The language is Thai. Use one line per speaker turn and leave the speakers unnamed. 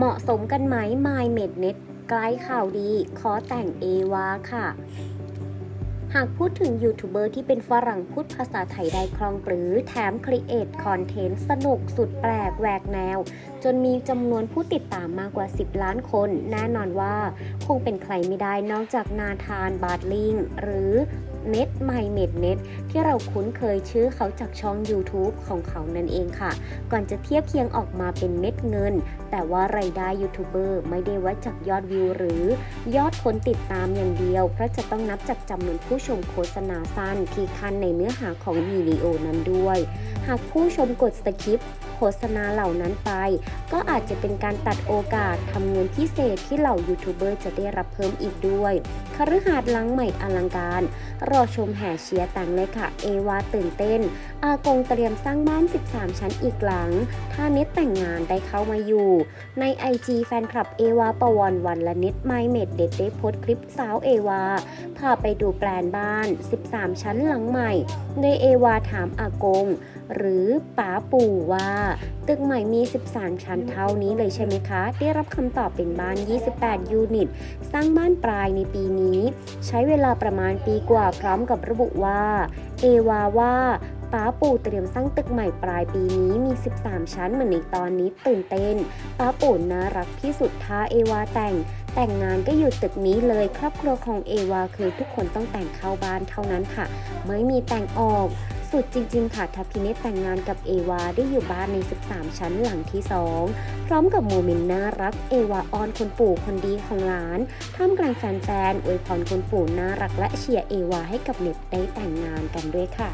เหมาะสมกันไหม My m e d n e t ใกล้ข่าวดี ขอแต่งเอวาค่ะ หากพูดถึงยูทูบเบอร์ที่เป็นฝรั่งพูดภาษาไทยได้คล่องปรือ แถมครีเอทคอนเทนต์สนุกสุดแปลกแหวกแนว จนมีจำนวนผู้ติดตามมากกว่า 10 ล้านคน แน่นอนว่า คงเป็นใครไม่ได้นอกจากนาธานบาร์ดลิง หรือ เน็ตไมเมดเน็ตที่เราคุ้นเคยชื่อเขาจากช่อง YouTube ของเขานั่นเองค่ะ ก่อนจะเทียบเคียงออกมาเป็นเม็ดเงิน แต่ว่ารายได้ยูทูบเบอร์ไม่ได้วัดจากยอดวิวหรือ ยอดคนติดตามอย่างเดียว เพราะจะต้องนับจากจำนวนผู้ชมโฆษณาสั้นที่คันในเนื้อหาของวิดีโอนั้นด้วย หากผู้ชมกดสคิปโฆษณาเหล่านั้นไป ก็อาจจะเป็นการตัดโอกาสทำเงินพิเศษที่เหล่ายูทูบเบอร์จะได้รับเพิ่มอีกด้วยคฤหาสน์หลังใหม่อลังการรอชมแห่เชียร์ตังเลยค่ะ เอวาตื่นเต้น อากงเตรียมสร้างบ้าน 13 ชั้นอีกหลัง ถ้าเน็ตแต่งงานได้เข้ามาอยู่ ใน IG แฟนคลับเอวาปวรวันและเน็ตไมเมดเด็ดได้โพสต์คลิปสาวเอวา พาไปดูแปลนบ้าน 13 ชั้นหลังใหม่ โดยเอวาถามอากง หรือป๋าปู่ว่า ตึกใหม่มี 13 ชั้นเท่านี้เลยใช่ไหมคะ ได้รับคำตอบเป็นบ้าน 28 ยูนิต สร้างบ้านปลายในปีนี้ ใช้เวลาประมาณปีกว่าพร้อมกับระบุว่า เอวาว่า ป้าปู่เตรียมสร้างตึกใหม่ปลายปีนี้มี 13 ชั้นเหมือนในตอนนี้ตื่นเต้นป้าปู่น่ารักที่สุดท้าเอวาแต่ง แต่งงานก็อยู่ตึกนี้เลย ครอบครัวของเอวาคือทุกคนต้องแต่งเข้าบ้านเท่านั้นค่ะ ไม่มีแต่งออกสุดจริงๆ ค่ะทัพพิเนตแต่งงานกับเอวาได้อยู่บ้านใน 13 ชั้นหลังที่ 2 พร้อมกับโมเมนต์น่ารักเอวาออนคนปู่คนดีของหลานท่ามกลางแฟนๆอวยพรคนปู่น่ารักและเชียร์เอวาให้กับเน็ตได้แต่งงานกันด้วยค่ะ